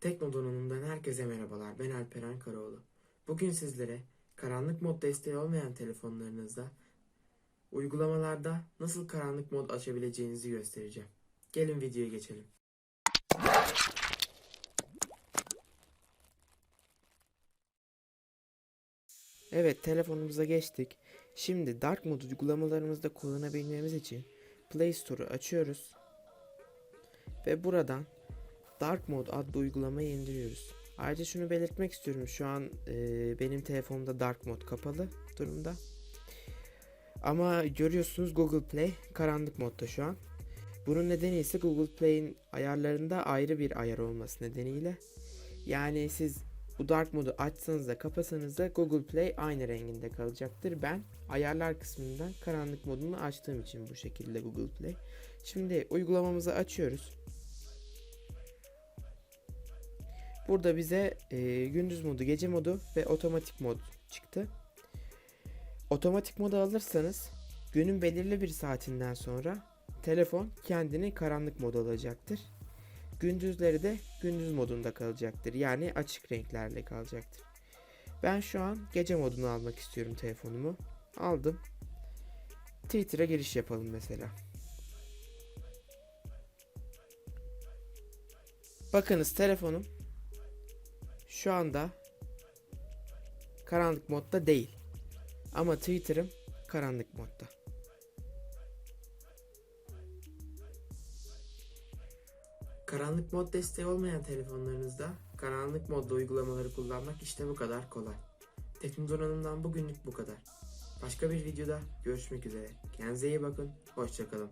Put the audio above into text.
Tekno Donanım'dan herkese merhabalar. Ben Alperen Karaoğlu. Bugün sizlere karanlık mod desteği olmayan telefonlarınızda uygulamalarda nasıl karanlık mod açabileceğinizi göstereceğim. Gelin videoya geçelim. Evet telefonumuza geçtik. Şimdi Dark Mode uygulamalarımızda kullanabilmemiz için Play Store'u açıyoruz. Ve buradan Dark Mode adlı uygulamayı indiriyoruz. Ayrıca şunu belirtmek istiyorum. Şu an e, benim telefonumda Dark Mode kapalı durumda. Ama görüyorsunuz Google Play karanlık modda şu an. Bunun nedeni ise Google Play'in ayarlarında ayrı bir ayar olması nedeniyle. Yani siz bu Dark modu açsanız da kapasanız da Google Play aynı renginde kalacaktır. Ben ayarlar kısmından karanlık modunu açtığım için bu şekilde Google Play. Şimdi uygulamamızı açıyoruz. Burada bize e, gündüz modu, gece modu ve otomatik mod çıktı. Otomatik modu alırsanız günün belirli bir saatinden sonra telefon kendini karanlık mod alacaktır. Gündüzleri de gündüz modunda kalacaktır. Yani açık renklerle kalacaktır. Ben şu an gece modunu almak istiyorum telefonumu. Aldım. Twitter'a giriş yapalım mesela. Bakınız telefonum şu anda karanlık modda değil. Ama Twitter'ım karanlık modda. Karanlık mod desteği olmayan telefonlarınızda karanlık modda uygulamaları kullanmak işte bu kadar kolay. Tekno Donanım'dan bugünlük bu kadar. Başka bir videoda görüşmek üzere. Kendinize iyi bakın. Hoşçakalın.